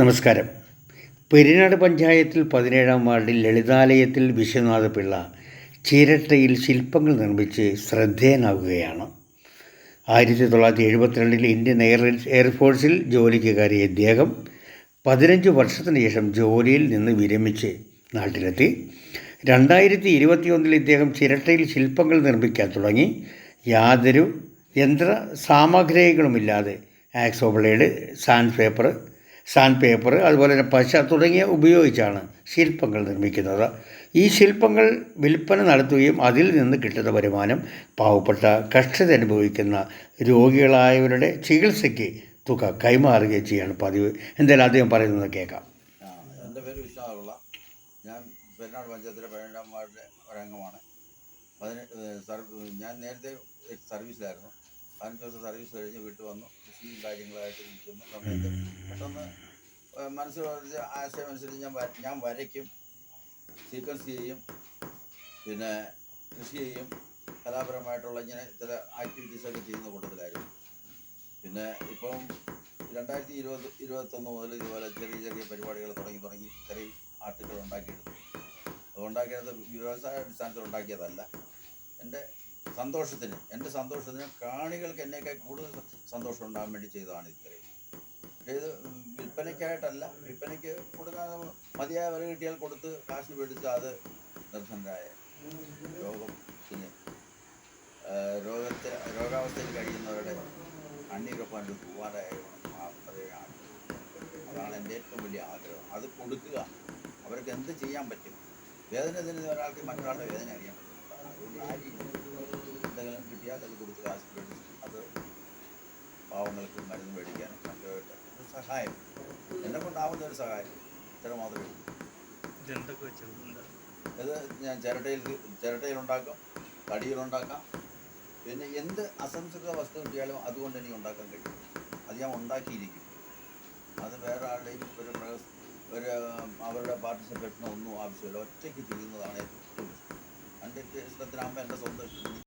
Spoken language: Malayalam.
നമസ്കാരം. പെരിനാട് പഞ്ചായത്തിൽ പതിനേഴാം വാർഡിൽ ലളിതാലയത്തിൽ വിശ്വനാഥ പിള്ള ചിരട്ടയിൽ ശില്പങ്ങൾ നിർമ്മിച്ച് ശ്രദ്ധേയനാകുകയാണ് ആയിരത്തി തൊള്ളായിരത്തി എഴുപത്തിരണ്ടിൽ ഇന്ത്യൻ എയർ എയർഫോഴ്സിൽ ജോലിക്ക് കയറിയ ഇദ്ദേഹം പതിനഞ്ച് വർഷത്തിന് ശേഷം ജോലിയിൽ നിന്ന് വിരമിച്ച് നാട്ടിലെത്തി. രണ്ടായിരത്തി ഇരുപത്തിയൊന്നിൽ ഇദ്ദേഹം ചിരട്ടയിൽ ശില്പങ്ങൾ നിർമ്മിക്കാൻ തുടങ്ങി. യാതൊരു യന്ത്ര സാമഗ്രികളുമില്ലാതെ hacksaw blade sand paper sand paper അതുപോലെ തന്നെ പശ തുടങ്ങിയ ഉപയോഗിച്ചാണ് ശില്പങ്ങൾ നിർമ്മിക്കുന്നത്. ഈ ശില്പങ്ങൾ വിൽപ്പന നടത്തുകയും അതിൽ നിന്ന് കിട്ടുന്ന വരുമാനം പാവപ്പെട്ട കഷ്ടത അനുഭവിക്കുന്ന രോഗികളായവരുടെ ചികിത്സയ്ക്ക് തുക കൈമാറുകയും ചെയ്യാണ് പതിവ്. എന്തായാലും അദ്ദേഹം പറയുന്നത് കേൾക്കാം. എന്റെ പേര് വിശ്വാസമുള്ള ഞാൻ പെരുന്നാട് പഞ്ചായത്തിലെ പതിനെട്ടാം വാർഡിലെ ഒരംഗമാണ്. ഞാൻ നേരത്തെ സർവീസിലായിരുന്നു. ദിവസം സർവീസ് കഴിഞ്ഞ് വീട്ടിൽ വന്നു. കൃഷിയും കാര്യങ്ങളായിട്ട് ഇരിക്കുന്ന. സമയത്ത് പെട്ടെന്ന് മനസ്സിൽ ആശയം അനുസരിച്ച് ഞാൻ ഞാൻ വരയ്ക്കും. സീക്വൻസ് ചെയ്യും. പിന്നെ കൃഷി ചെയ്യും. കലാപരമായിട്ടുള്ള ഇങ്ങനെ ചില ആക്ടിവിറ്റീസൊക്കെ ചെയ്യുന്ന കൂട്ടത്തിലായിരുന്നു. പിന്നെ ഇപ്പം രണ്ടായിരത്തി ഇരുപത് ഇരുപത്തൊന്ന് മുതൽ ഇതുപോലെ ചെറിയ ചെറിയ പരിപാടികൾ തുടങ്ങി തുടങ്ങി ചെറിയ ആർട്ടുകൾ ഉണ്ടാക്കിയെടുത്തു അത് ഉണ്ടാക്കിയത് വ്യവസായ അടിസ്ഥാനത്തിൽ ഉണ്ടാക്കിയതല്ല. എന്റെ സന്തോഷത്തിന് എന്റെ സന്തോഷത്തിന് കാണികൾക്ക് എന്നേക്കാൾ കൂടുതൽ സന്തോഷം ഉണ്ടാകാൻ വേണ്ടി ചെയ്തതാണ് ഇത്രയും. ഇത് വിൽപ്പനയ്ക്കായിട്ടല്ല വിൽപ്പനയ്ക്ക് കൊടുക്കാൻ മതിയായ വില കിട്ടിയാൽ കൊടുത്ത് കാശിന് മേടിച്ച് അത് നിർദ്ധനരായ രോഗത്തിന് രോഗത്തെ രോഗാവസ്ഥയിൽ കഴിയുന്നവരുടെ കണ്ണീരൊപ്പം പൂവാറായ മാത്രമാണ് അതാണ് എന്റെ ഏറ്റവും വലിയ ആഗ്രഹം. അത് കൊടുക്കുക. അവർക്ക് എന്ത് ചെയ്യാൻ പറ്റും? വേദന തന്നെ ഒരാൾക്ക് മറ്റൊരാളുടെ വേദന അറിയാൻ പറ്റും അതുകൊണ്ട് ആ രീതിയിൽ എന്തെങ്കിലും കിട്ടിയാൽ അത് കൊടുത്ത് കാശ് മേടിച്ച് അത് പാവങ്ങൾക്ക് മരുന്ന് മേടിക്കാനും മറ്റുമായിട്ട് ഒരു സഹായം. എന്നെ കൊണ്ടാവുന്ന ഒരു സഹായം. ഇത്ര മാത്രമേ ഇത് ഞാൻ ചിരട്ടയിൽ ചിരട്ടയിലുണ്ടാക്കും തടിയിലുണ്ടാക്കാം. പിന്നെ എന്ത് അസംസ്കൃത വസ്തു കിട്ടിയാലും അതുകൊണ്ട് എനിക്ക് ഉണ്ടാക്കാൻ കഴിയും. അത് ഞാൻ ഉണ്ടാക്കിയിരിക്കും. അത് വേറെ ആരുടെയും ഒരു ഒരു അവരുടെ പാർട്ടിസിപ്പേഷനോ ഒന്നും ആവശ്യമില്ല. ഒറ്റയ്ക്ക് ചെയ്യുന്നതാണ് ഏറ്റവും ഇഷ്ടം. എന്റെ ഇഷ്ടത്തിനാകുമ്പോൾ എന്റെ സ്വന്തം ഇഷ്ടത്തിന്